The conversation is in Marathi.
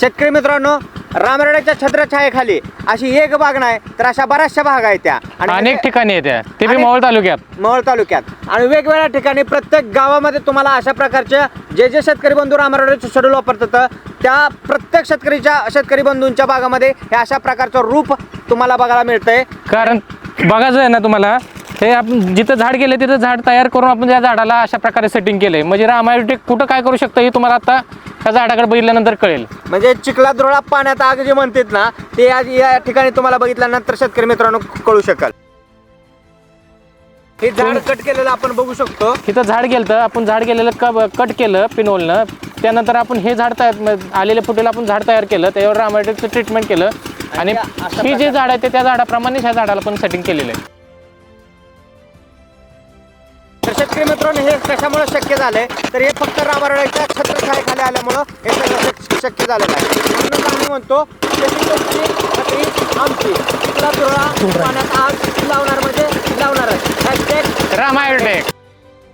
शेतकरी मित्रांनो रामराड्याच्या छत्रछायेखाली अशी एक बाग नाही तर अशा बऱ्याचशा बाग आहेत त्या. अनेक ठिकाणी येत्या ते बी अनेक- मोहोळ तालुक्यात. मोहोळ तालुक्यात. आणि वेगवेगळ्या ठिकाणी प्रत्येक गावामध्ये तुम्हाला अशा प्रकारचे जे जे शेतकरी बंधू रामराड्याचे शेड्यूल वापरतात त्या प्रत्येक शेतकरीच्या शेतकरी बंधूंच्या बागामध्ये हे अशा प्रकारचं रूप तुम्हाला बघायला मिळतंय. कारण बघायचं आहे ना तुम्हाला हे आपण जिथं झाड गेले तिथं झाड तयार करून आपण त्या झाडाला अशा प्रकारे सेटिंग केलंय. म्हणजे रामायोटिक कुठं काय करू शकतं हे तुम्हाला आता त्या झाडाकडे बघितल्यानंतर कळेल. म्हणजे चिखला धुळा पाण्यात आग जे म्हणतात ना ते आज या ठिकाणी तुम्हाला बघितल्यानंतर शेतकरी मित्रांनो कळू शकाल. हे झाड कट केलेलं आपण बघू शकतो. तिथं झाड गेलं तर आपण झाड गेलेलं क कट केलं पिनोलनं त्यानंतर आपण हे झाड तयार आलेल्या फुटेला आपण झाड तयार केलं त्याच्यावर रामायोटिकचं ट्रीटमेंट केलं. आणि ही जे झाड आहे ते त्या झाडाप्रमाणे ह्या झाडाला पण सेटिंग केलेलं आहे. शेतकरी मित्रांनो हे कशामुळे शक्य झालंय? तर हे फक्त रामारड्याच्या छत्रछायेखाली आल्यामुळं हे सगळं शक- शक्य झालेलं आहे. म्हणूनच आम्ही म्हणतो शेती आमची. चिखला धुळा पाण्यात